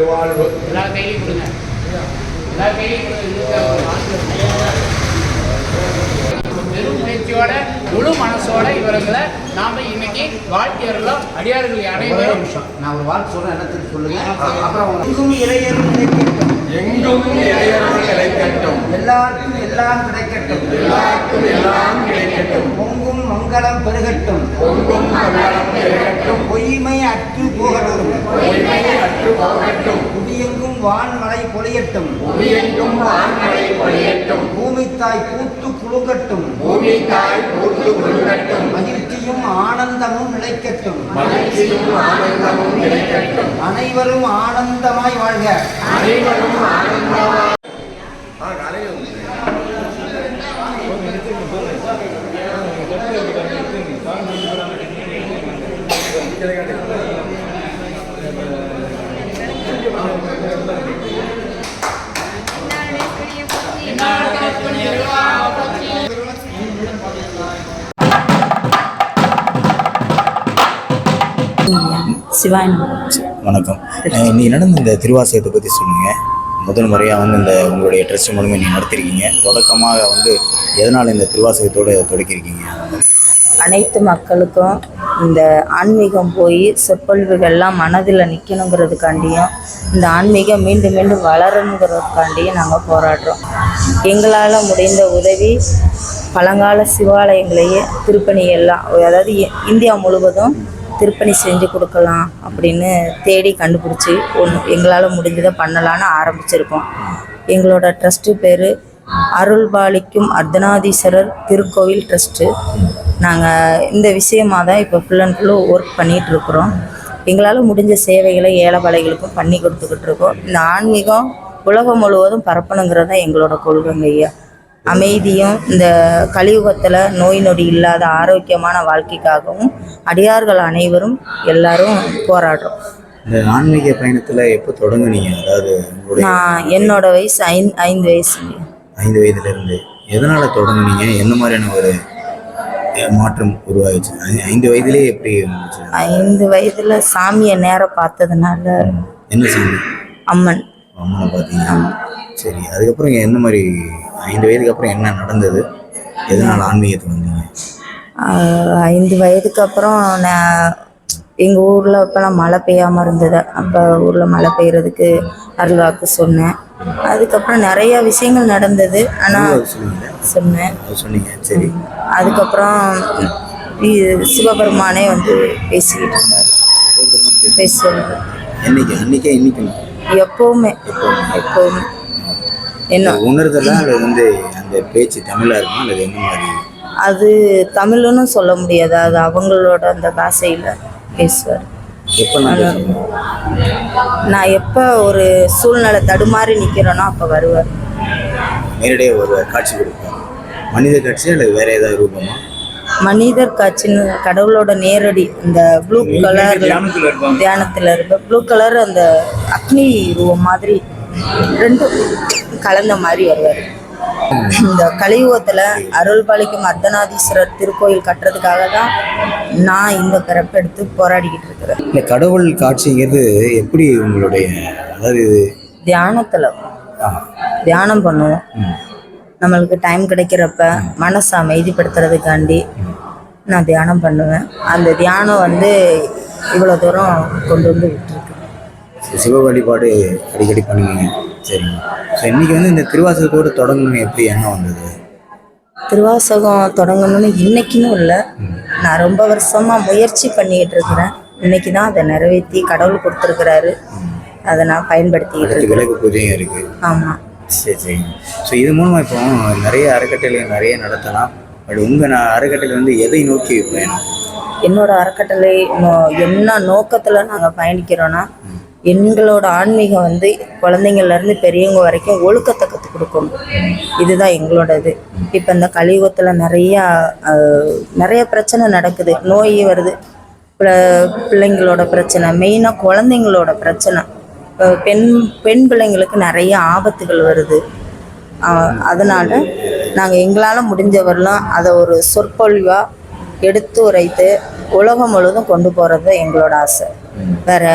பெருவாழ்வு. எல்லா கையிலையும் கொடுங்க. எல்லா கையிலையும் கொடுங்க. இதுக்கு பெரும் முயற்சியோட முழு மனசோட இவர்களை நாம இன்னைக்கு வாழ்த்தியர்களும் அடியார்கள் அனைவரும். நான் ஒரு வார்த்தை சொல்றேன் என்னத்துக்கு சொல்லுங்க? அப்புறம் எங்கும் இளையரும் கிடைக்கட்டும். எங்கும் இளையர்கள் கிடைக்கட்டும். எல்லாருக்கும் எல்லாம் கிடைக்கட்டும். எல்லாருக்கும் எல்லாம் மங்களம் பெருகட்டும். பொய்மை அற்று போகட்டும். பொய்மை அற்று போகட்டும் குடியெங்கும் வான்மழை பொழியட்டும். புவியெங்கும் வான்மழை பொழியட்டும் பூமித்தாய் பூத்து குலுங்கட்டும். பூமி தாய் பூத்து மகிழ்ச்சியும் ஆனந்தமும் நிலைக்கட்டும். மகிழ்ச்சியும் ஆனந்தமும் கிடைக்கட்டும் அனைவரும் ஆனந்தமாய் வாழ்க. அனைவரும் ஆனந்தமாக வணக்கம். நீ நடந்த இந்த திருவாசகத்தை பற்றி சொல்லுங்கள் முதல் முறையாக வந்து இந்த உங்களுடைய ட்ரெஸ் மூலமாக நீங்கள் நடத்திருக்கீங்க. தொடக்கமாக வந்து எதனால் இந்த திருவாசகத்தோடு தொடக்கியிருக்கீங்க? அனைத்து மக்களுக்கும் இந்த ஆன்மீகம் போய் சொற்பொழிவுகள்லாம் மனதில் நிற்கணுங்கிறதுக்காண்டியும் இந்த ஆன்மீகம் மீண்டும் மீண்டும் வளரணுங்கிறதுக்காண்டியும் நாங்கள் போராடுறோம். எங்களால் முடிந்த உதவி பழங்கால சிவாலயங்களையே திருப்பணி எல்லாம் அதாவது இந்தியா முழுவதும் திருப்பணி செஞ்சு கொடுக்கலாம் அப்படின்னு தேடி கண்டுபிடிச்சி ஒன்று எங்களால் முடிஞ்சதை பண்ணலான்னு ஆரம்பிச்சிருக்கோம். எங்களோட ட்ரஸ்ட்டு பேர் அருள்பாலிக்கும் அர்த்தநாதீஸ்வரர் திருக்கோவில் ட்ரஸ்ட்டு. நாங்கள் இந்த விஷயமாக தான் இப்போ ஃபுல் அண்ட் ஃபுல்லு ஒர்க் பண்ணிகிட்டு இருக்கிறோம் எங்களால் முடிஞ்ச சேவைகளை ஏழைப்பாளைகளுக்கும் பண்ணி கொடுத்துக்கிட்டு இருக்கோம். இந்த ஆன்மீகம் உலகம் முழுவதும் பரப்பணுங்கிறது தான் எங்களோட கொள்கைங்க ஐயா. அமைதியும் இந்த கலியுகத்தில் நோய் நொடி இல்லாத ஆரோக்கியமான வாழ்க்கைக்காகவும் அடியார்கள் அனைவரும் எல்லாரும் போராடுறோம். இந்த ஆன்மீக பயணத்தில் எப்போ தொடங்குனீங்க? அதாவது நான் என்னோட வயசு ஐந்து ஐந்து வயசுங்க ஐந்து வயதுலேருந்து எதனால் தொடங்குனீங்க? என்ன மாதிரியான ஒரு மாற்றம் உருவாகிச்சு ஐ- ஐந்து வயதிலே எப்படி இருந்துச்சு ஐந்து வயதில் சாமியை நேரம் பார்த்ததுனால என்ன சாமி? அம்மன். அம்மனை பார்த்தீங்க சரி அதுக்கப்புறம் என்ன மாதிரி ஐந்து வயதுக்கு அப்புறம் என்ன நடந்தது? எதனால் ஆன்மீகத்துக்கு வந்தீங்க? ஐந்து வயதுக்கு அப்புறம் நான் எங்கள் ஊரில் இப்போலாம் மழை பெய்யாமல் இருந்தது. அப்போ ஊரில் மழை பெய்யறதுக்கு அருள்வாக்கு சொன்னேன். அதுக்கப்புறம் நிறைய விஷயங்கள் நடந்தது. ஆனால் அது சொன்னேன். அது சொன்னீங்க. சரி. அதுக்கப்புறம் சிவபெருமானே வந்து பேசிக்கிட்டு இருந்தார். பேசுவார். என்னைக்கு? அன்னைக்கே இன்னைக்கும் எப்போவுமே. எப்போவுமே. என்ன? உணர்தலா அல்லது வந்து அந்த பேச்சு தமிழா இருக்குமா அல்லது என்ன மாதிரி? அது தமிழ்னு சொல்ல முடியாது. அது அவங்களோட அந்த பாஷையில் பேசுவார். எப்போ நான் எப்போ ஒரு சூழ்நிலை தடுமாறி நிற்கிறேனோ அப்போ வருவார் நேரடியாக ஒரு காட்சி கொடுப்பேன் மனித காட்சி அல்லது வேற ஏதாவது ரூபமா? மனிதர் காட்சின்னு கடவுளோட நேரடி இந்த ப்ளூ கலர் தியானத்தில் இருக்க ப்ளூ கலர் அந்த அக்னி ரூபம் மாதிரி ரெண்டும் கலந்த மாதிரி வருவார். இந்த கலியுகத்தில் அருள் பாலிக்கும் அர்த்தநாதீஸ்வரர் திருக்கோயில் கட்டுறதுக்காக தான் நான் இந்த பிறப்பெடுத்து போராடிக்கிட்டு இருக்கிறேன். இல்லை கடவுள் காட்சிங்கிறது எப்படி உங்களுடைய அதாவது தியானத்தில் தியானம் பண்ணுவோம். நம்மளுக்கு டைம் கிடைக்கிறப்ப மனசை அமைதிப்படுத்துறதுக்காண்டி நான் தியானம் பண்ணுவேன். அந்த தியானம் வந்து இவ்வளோ தூரம் கொண்டு வந்து விட்டுருக்கு. சிவ வழிபாடு அடிக்கடி பண்ணுவீங்க. சரிங்க. ஸோ இன்னைக்கு வந்து இந்த திருவாசகத்தோடு தொடங்கணும்னு எப்படி எண்ணம் வந்தது? திருவாசகம் தொடங்கணும்னு இன்னைக்குன்னு இல்லை. நான் ரொம்ப வருஷமாக முயற்சி பண்ணிக்கிட்டு இருக்கிறேன். இன்னைக்கு தான் அதை நிறைவேற்றி கடவுள் கொடுத்துருக்கிறாரு. அதை நான் பயன்படுத்திக்கிட்டு விளக்கு பூஜையும் இருக்குது ஆமாம் சரி சரிங்க ஸோ இது மூலமாக இப்போ நிறைய அறக்கட்டளைகள் நிறைய நடத்தலாம். பட் உங்கள் நான் அறக்கட்டளை வந்து எதை நோக்கி பயணம்? என்னோட அறக்கட்டளை என்ன நோக்கத்தில் நாங்கள் பயணிக்கிறோன்னா எங்களோட ஆன்மீகம் வந்து குழந்தைங்கள்லேருந்து பெரியவங்க வரைக்கும் ஒழுக்கத்தை கொடுக்கணும் இதுதான் எங்களோட இது இப்போ இந்த கலியுகத்தில் நிறையா நிறைய பிரச்சனை நடக்குது. நோய் வருது. பிள்ளைங்களோட பிரச்சனை மெயினாக குழந்தைங்களோட பிரச்சனை. இப்போ பெண் பெண் பிள்ளைங்களுக்கு நிறைய ஆபத்துகள் வருது. அதனால் நாங்கள் எங்களால் முடிஞ்சவரெல்லாம் அதை ஒரு சொற்பொழிவாக எடுத்து உரைத்து உலகம் முழுவதும் கொண்டு போகிறது எங்களோட ஆசை. வேறு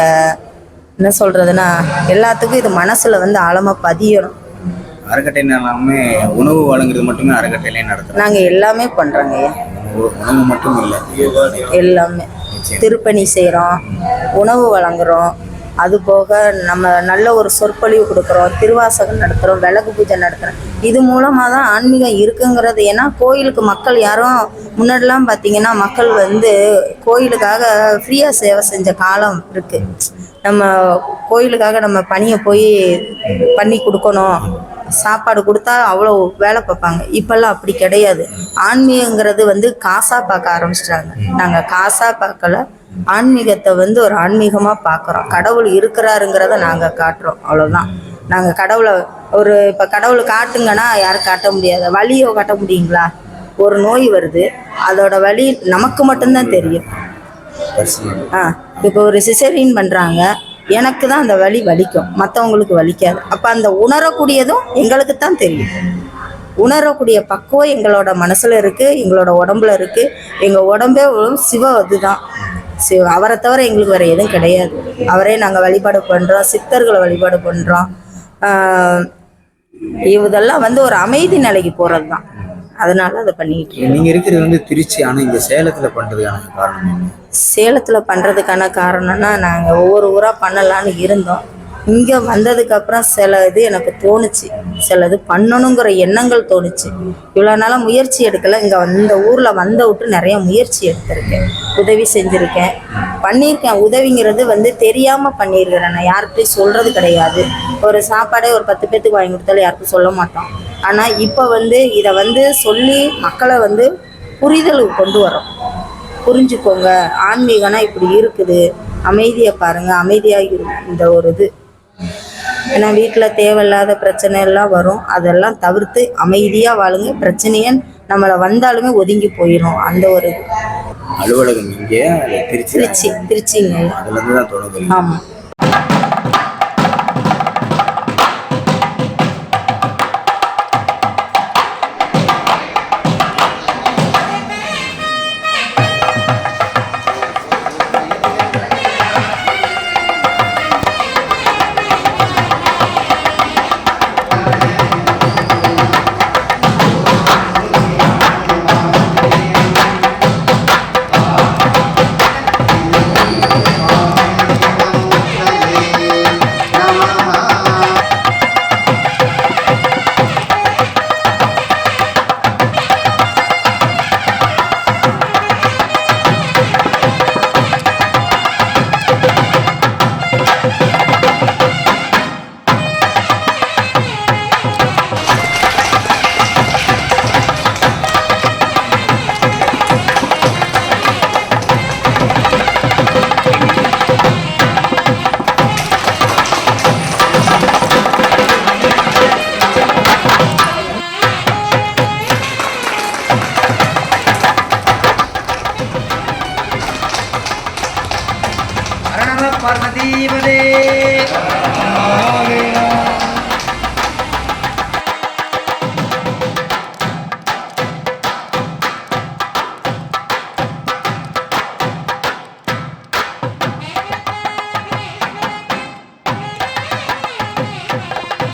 என்ன சொல்கிறதுனா எல்லாத்துக்கும் இது மனசில் வந்து ஆழமாக பதியணும். அறக்கட்டளை எல்லாமே உணவு வழங்குறது மட்டுமே அறக்கட்டளையே நடத்துகிறாங்க நாங்கள் எல்லாமே பண்ணுறோங்க உணவு உணவு மட்டும் இல்லை. எல்லாமே. திருப்பணி செய்கிறோம் உணவு வழங்குறோம். அது போக நம்ம நல்ல ஒரு சொற்பொழிவு கொடுக்குறோம் திருவாசகம் நடத்துகிறோம் விளக்கு பூஜை நடத்துகிறோம் இது மூலமாக தான் ஆன்மீகம் இருக்குங்கிறது. ஏன்னா கோயிலுக்கு மக்கள் யாரும் முன்னாடிலாம் பார்த்தீங்கன்னா மக்கள் வந்து கோயிலுக்காக ஃப்ரீயாக சேவை செஞ்ச காலம் இருக்குது நம்ம கோயிலுக்காக நம்ம பணியை போய் பண்ணி கொடுக்கணும். சாப்பாடு கொடுத்தா அவ்வளோ வேலை பார்ப்பாங்க. இப்போல்லாம் அப்படி கிடையாது. ஆன்மீகங்கிறது வந்து காசாக பார்க்க ஆரம்பிச்சிட்டாங்க. நாங்கள் காசாக பார்க்கல. ஆன்மீகத்தை வந்து ஒரு ஆன்மீகமாக பார்க்குறோம். கடவுள் இருக்கிறாருங்கிறத நாங்கள் காட்டுறோம். அவ்வளோதான் நாங்கள் கடவுளை ஒரு இப்போ கடவுளை காட்டுங்கன்னா யாரும் காட்ட முடியாது. வலியை காட்ட முடியுங்களா? ஒரு நோய் வருது. அதோட வலி நமக்கு மட்டும்தான் தெரியும். ஆ இப்போ ஒரு சிசரின் பண்ணுறாங்க எனக்கு தான் அந்த வலி வலிக்கும். மற்றவங்களுக்கு வலிக்காது. அப்போ அந்த உணரக்கூடியதும் எங்களுக்கு தான் தெரியும். உணரக்கூடிய பக்குவம் எங்களோட மனசில் இருக்குது எங்களோட உடம்புல இருக்குது எங்கள் உடம்பே சிவ இதுதான் சிவ அவரை தவிர எங்களுக்கு வேறு எதுவும் கிடையாது. அவரே நாங்கள் வழிபாடு பண்ணுறோம் சித்தர்களை வழிபாடு பண்ணுறோம் இதெல்லாம் வந்து ஒரு அமைதி நிலைக்கு போகிறது தான் அதனால அதை பண்ணிக்கிட்டு இருக்கோம். நீங்கள் இருக்கிறது வந்து திருச்சி ஆனால் இங்கே சேலத்தில் பண்ணுறதுக்கான காரணம் என்ன? சேலத்தில் பண்ணுறதுக்கான காரணம்னா நாங்கள் ஒவ்வொரு ஊராக பண்ணலான்னு இருந்தோம். இங்கே வந்ததுக்கப்புறம் சில இது எனக்கு தோணுச்சு. சில இது பண்ணணுங்கிற எண்ணங்கள் தோணுச்சு. இவ்வளோ நாளாக முயற்சி எடுக்கலை. இங்கே இந்த ஊரில் வந்த விட்டு நிறைய முயற்சி எடுத்திருக்கேன். உதவி செஞ்சுருக்கேன். பண்ணியிருக்கேன். உதவிங்கிறது வந்து தெரியாமல் பண்ணியிருக்கிறேன். நான் யார்கிட்டையும் சொல்கிறது கிடையாது. ஒரு சாப்பாடே ஒரு பத்து பேத்துக்கு வாங்கி கொடுத்தாலும் யாருக்கும் சொல்ல மாட்டோம். ஆனால் இப்போ வந்து இதை வந்து சொல்லி மக்களை வந்து புரிதலுக்கு கொண்டு வரோம் புரிஞ்சுக்கோங்க. ஆன்மீகம்னா இப்படி இருக்குது. அமைதியை பாருங்க. அமைதியாக இந்த ஒரு இது. ஏன்னா வீட்டில் தேவையில்லாத பிரச்சனை எல்லாம் வரும். அதெல்லாம் தவிர்த்து அமைதியாக வாழுங்க. பிரச்சனையே நம்மளை வந்தாலுமே ஒதுங்கி போயிடும் அந்த ஒரு இது. அலுவலகம் இங்கே திருச்சி திருச்சி திருச்சிங்க அதுலேருந்து தான் தொடங்குறீங்க ஆமாம் பரம பரமதீவதே